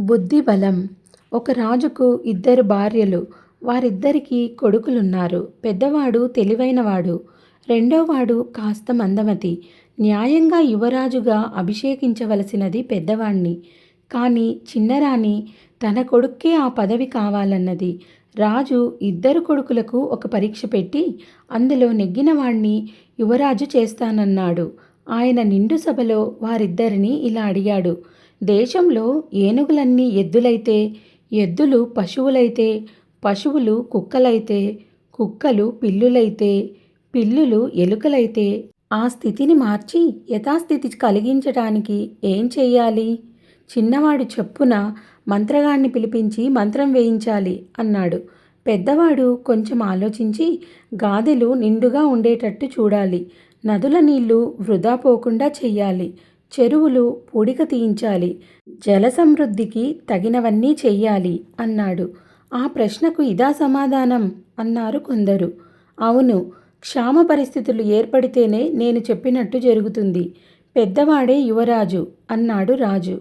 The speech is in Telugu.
బుద్ధి బలం ఒక రాజుకు ఇద్దరు భార్యలు. వారిద్దరికీ కొడుకులున్నారు. పెద్దవాడు తెలివైనవాడు. రెండోవాడు కాస్త మందమతి. న్యాయంగా యువరాజుగా అభిషేకించవలసినది పెద్దవాణ్ణి. కానీ చిన్నరాణి తన కొడుక్కే ఆ పదవి కావాలన్నది. రాజు ఇద్దరు కొడుకులకు ఒక పరీక్ష పెట్టి అందులో నెగ్గినవాణ్ణి యువరాజు చేస్తానన్నాడు. ఆయన నిండు సభలో వారిద్దరినీ ఇలా అడిగాడు. దేశంలో ఏనుగులన్నీ ఎద్దులైతే ఎద్దులు పశువులైతే పశువులు కుక్కలైతే కుక్కలు పిల్లులైతే పిల్లులు ఎలుకలైతే ఆ స్థితిని మార్చి యథాస్థితి కలిగించటానికి ఏం చెయ్యాలి చిన్నవాడు చెప్పున మంత్రగాణ్ణి పిలిపించి మంత్రం వేయించాలి అన్నాడు. పెద్దవాడు కొంచెం ఆలోచించి గాదెలు నిండుగా ఉండేటట్టు చూడాలి. నదుల నీళ్ళు వృధా పోకుండా చెయ్యాలి. చెరువులు పూడిక తీయించాలి. జల సమృద్ధికి తగినవన్నీ చెయ్యాలి అన్నాడు. ఆ ప్రశ్నకు ఇదా సమాధానం? అన్నారు కొందరు. అవును క్షామ పరిస్థితులు ఏర్పడితేనే నేను చెప్పినట్టు జరుగుతుంది. పెద్దవాడే యువరాజు అన్నాడు రాజు.